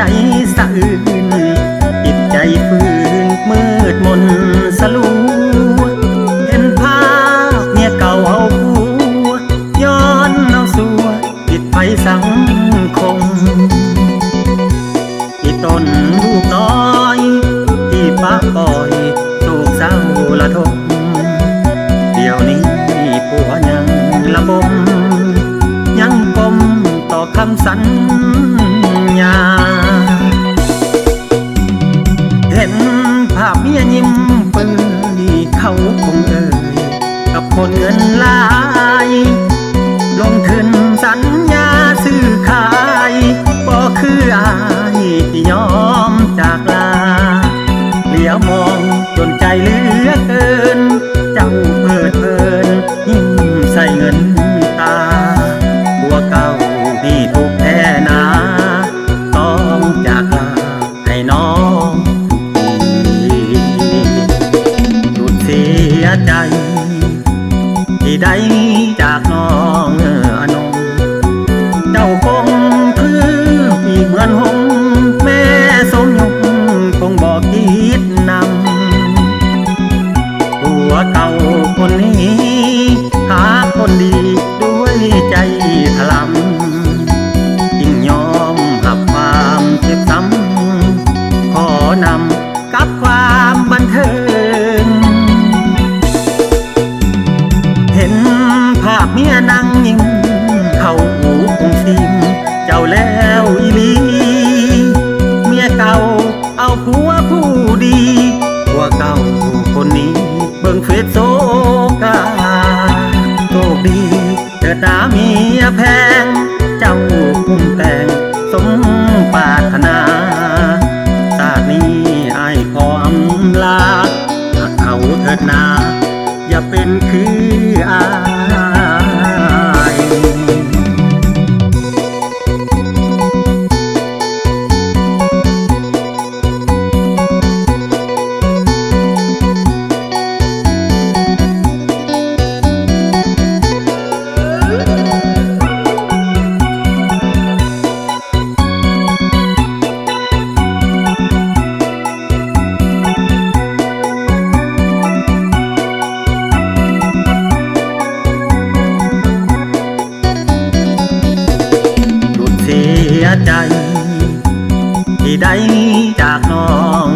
ใจสะอื้นจิตใจฝืนมืดมนสลัวเห็นภาพเมียเก่าเอาผัวย้อนเอาสัวติดไปสังคมที่ต้นลูกน้อยที่ป้าปล่อยถูกเศร้าละทมเดี๋ยวนี้ผัวยังละบมยังกลมต่อคำสัญ คนเงินลาย ลงทุนสัญญาซื้อขายบ่คืออายยอ จ้าคงคือปีเหมือนหง แม่สมยุกคงบอกคิดนำ ตัวเต่าคนนี้ ดีกว่าเก่าคนนี้ เบิ่งเฟซโซกาโชคดีเธอตาเมียแพง เจ้าคุ้มแต่งสมปารถนาตาตินี้ไอ้ขออำลาเขาเถิดนา อย่าเป็นคืออา ใจ ที่ได้จากน้อง